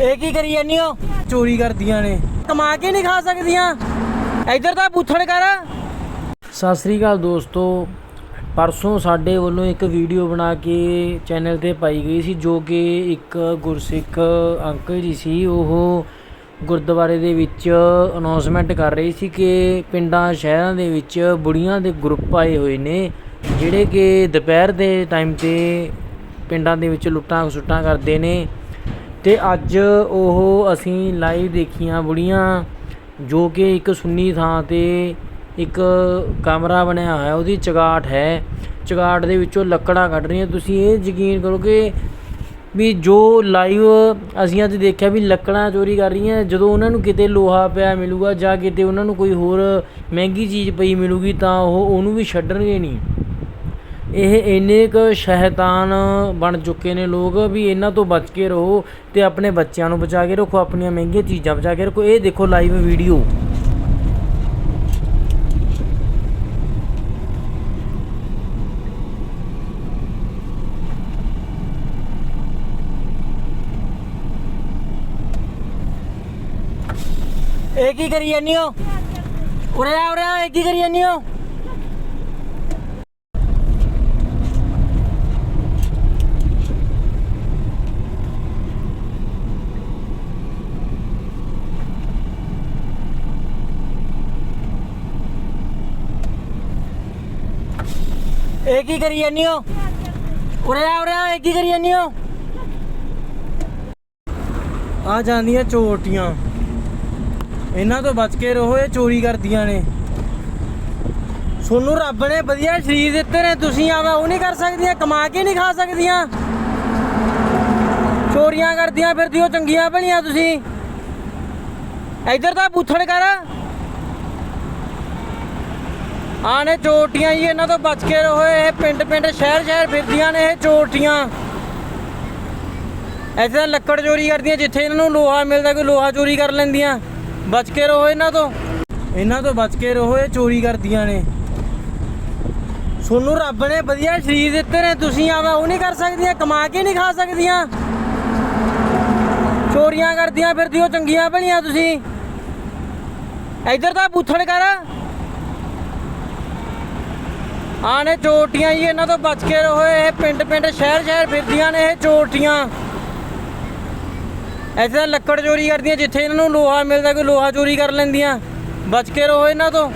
ਇਹ ਕੀ ਕਰੀ ਜਾਂਦੀ ਹੋ ਚੋਰੀ ਕਰਦੀਆਂ ਨੇ। ਕਮਾ ਕੇ ਨਹੀਂ ਖਾ ਸਕਦੀਆਂ? ਇੱਧਰ ਤਾਂ ਪੁੱਛਣ ਕਰ। ਸਤਿ ਸ੍ਰੀ ਅਕਾਲ ਦੋਸਤੋ। ਪਰਸੋਂ ਸਾਡੇ ਵੱਲੋਂ ਇੱਕ ਵੀਡੀਓ ਬਣਾ ਕੇ ਚੈਨਲ ਤੇ ਪਾਈ ਗਈ ਸੀ, ਜੋ ਕਿ ਇੱਕ ਗੁਰਸਿੱਖ ਅੰਕਲ ਜੀ ਸੀ, ਉਹ ਗੁਰਦੁਆਰੇ ਦੇ ਵਿੱਚ ਅਨਾਉਂਸਮੈਂਟ ਕਰ ਰਹੀ ਸੀ ਕਿ ਪਿੰਡਾਂ, ਸ਼ਹਿਰਾਂ ਦੇ ਵਿੱਚ ਬੁੜੀਆਂ ਦੇ ਗਰੁੱਪ ਆਏ ਹੋਏ ਨੇ, ਜਿਹੜੇ ਕਿ ਦੁਪਹਿਰ ਦੇ ਟਾਈਮ ਤੇ ਪਿੰਡਾਂ ਦੇ ਵਿੱਚ ਲੁੱਟਾਂ ਖਸੁੱਟਾਂ ਕਰਦੇ ਨੇ। ਤੇ ਅੱਜ ਉਹ ਅਸੀਂ ਲਾਈਵ ਦੇਖੀਆਂ ਬੁੜੀਆਂ, ਜੋ ਕਿ ਇੱਕ ਸੁੰਨੀ ਥਾਂ ਤੇ ਇੱਕ ਕਮਰਾ ਬਣਿਆ ਹੋਇਆ, ਉਹਦੀ ਚਗਾਟ ਹੈ। ਚਗਾਟ ਦੇ ਵਿੱਚੋਂ ਲੱਕੜਾਂ ਕੱਢ ਰਹੀਆਂ। ਤੁਸੀਂ ਇਹ ਯਕੀਨ ਕਰੋ ਕਿ ਵੀ ਜੋ ਲਾਈਵ ਅਸੀਂ ਅੱਜ ਦੇਖਿਆ ਵੀ ਲੱਕੜਾਂ ਚੋਰੀ ਕਰ ਰਹੀਆਂ, ਜਦੋਂ ਉਹਨਾਂ ਨੂੰ ਕਿਤੇ ਲੋਹਾ ਪਿਆ ਮਿਲੂਗਾ ਜਾਂ ਕਿਤੇ ਉਹਨਾਂ ਨੂੰ ਕੋਈ ਹੋਰ ਮਹਿੰਗੀ ਚੀਜ਼ ਪਈ ਮਿਲੂਗੀ, ਤਾਂ ਉਹ ਉਹਨੂੰ ਵੀ ਛੱਡਣਗੇ ਨਹੀਂ। ਇਹ ਇੰਨੇ ਕੁ ਸ਼ੈਤਾਨ ਬਣ ਚੁੱਕੇ ਨੇ ਲੋਕ ਵੀ ਇਹਨਾਂ ਤੋਂ ਬਚ ਕੇ ਰਹੋ ਤੇ ਆਪਣੇ ਬੱਚਿਆਂ ਨੂੰ ਬਚਾ ਕੇ ਰੱਖੋ, ਆਪਣੀਆਂ ਮਹਿੰਗੀਆਂ ਚੀਜ਼ਾਂ ਬਚਾ ਕੇ ਰੱਖੋ। ਇਹ ਦੇਖੋ ਲਾਈਵ ਵੀਡੀਓ ਇਹ ਕੀ ਕਰੀ ਜਾਂਦੀ ਹੋ? ਉਰੇ ਆ ਉਰੇ ਆ, ਇਹ ਕੀ ਕਰੀ ਜਾਂਦੀ ਹੋ? ਇਹ ਕੀ ਕਰੀ ਜਾਂਦੀ ਹੋ? ਉਰੇ ਆ ਉਰੇ ਆ, ਇਹ ਕੀ ਕਰੀ ਜਾਂਦੀ ਹੋ? ਆ ਜਾਂਦੀਆਂ ਚੋਟੀਆਂ। ਇਹਨਾਂ ਤੋਂ ਬਚ ਕੇ ਰਹੋ, ਇਹ ਚੋਰੀ ਕਰਦੀਆਂ ਨੇ। ਸੋਨੂੰ ਰੱਬ ਨੇ ਵਧੀਆ ਸਰੀਰ ਦਿੱਤੇ ਨੇ, ਤੁਸੀਂ ਆਵਾ ਉਹ ਨਹੀਂ ਕਰ ਸਕਦੀਆਂ, ਕਮਾ ਕੇ ਨਹੀਂ ਖਾ ਸਕਦੀਆਂ। ਚੋਰੀਆਂ ਕਰਦੀਆਂ ਫਿਰਦੀ ਹੋ ਚੰਗੀਆਂ ਬਣੀਆਂ ਤੁਸੀਂ। ਇੱਧਰ ਤਾਂ ਪੁੱਛਣ ਕਰ। ਆ ਨੇ ਚੋਟੀਆਂ ਜੀ, ਇਹਨਾਂ ਤੋਂ ਬਚ ਕੇ ਰਹੋ, ਇਹ ਪਿੰਡ ਪਿੰਡ ਸ਼ਹਿਰ ਸ਼ਹਿਰ ਫਿਰਦੀਆਂ ਨੇ ਇਹ ਚੋਟੀਆਂ। ਐਸੇ ਲੱਕੜ ਚੋਰੀ ਕਰਦੀਆਂ, ਜਿੱਥੇ ਇਹਨਾਂ ਨੂੰ ਲੋਹਾ ਮਿਲਦਾ, ਕੋਈ ਲੋਹਾ ਚੋਰੀ ਕਰ ਲੈਂਦੀਆਂ। ਬਚ ਕੇ ਰਹੋ ਇਹਨਾਂ ਤੋਂ। ਇਹਨਾਂ ਤੋਂ ਬਚ ਕੇ ਰਹੋ, ਇਹ ਚੋਰੀ ਕਰਦੀਆਂ ਨੇ। ਸੋਨੂੰ ਰੱਬ ਨੇ ਵਧੀਆ ਸਰੀਰ ਦਿੱਤੇ ਨੇ, ਤੁਸੀਂ ਆਵਾ ਉਹ ਨਹੀਂ ਕਰ ਸਕਦੀਆਂ, ਕਮਾ ਕੇ ਨਹੀਂ ਖਾ ਸਕਦੀਆਂ। ਚੋਰੀਆਂ ਕਰਦੀਆਂ ਫਿਰਦੀ ਹੋ ਚੰਗੀਆਂ ਬਣੀਆਂ ਤੁਸੀਂ। ਇੱਧਰ ਤਾਂ ਪੁੱਛਣ ਕਰ। ਆ ਨੇ ਚੋਟੀਆਂ ਜੀ, ਇਹਨਾਂ ਤੋਂ ਬਚ ਕੇ ਰਹੋ, ਇਹ ਪਿੰਡ ਪਿੰਡ, ਸ਼ਹਿਰ ਸ਼ਹਿਰ ਫਿਰਦੀਆਂ ਨੇ ਇਹ ਚੋਟੀਆਂ। ਐਸੇ ਲੱਕੜ ਚੋਰੀ ਕਰਦੀਆਂ, ਜਿੱਥੇ ਇਹਨਾਂ ਨੂੰ ਲੋਹਾ ਮਿਲਦਾ, ਕੋਈ ਲੋਹਾ ਚੋਰੀ ਕਰ ਲੈਂਦੀਆਂ। ਬਚ ਕੇ ਰਹੋ ਇਹਨਾਂ ਤੋਂ।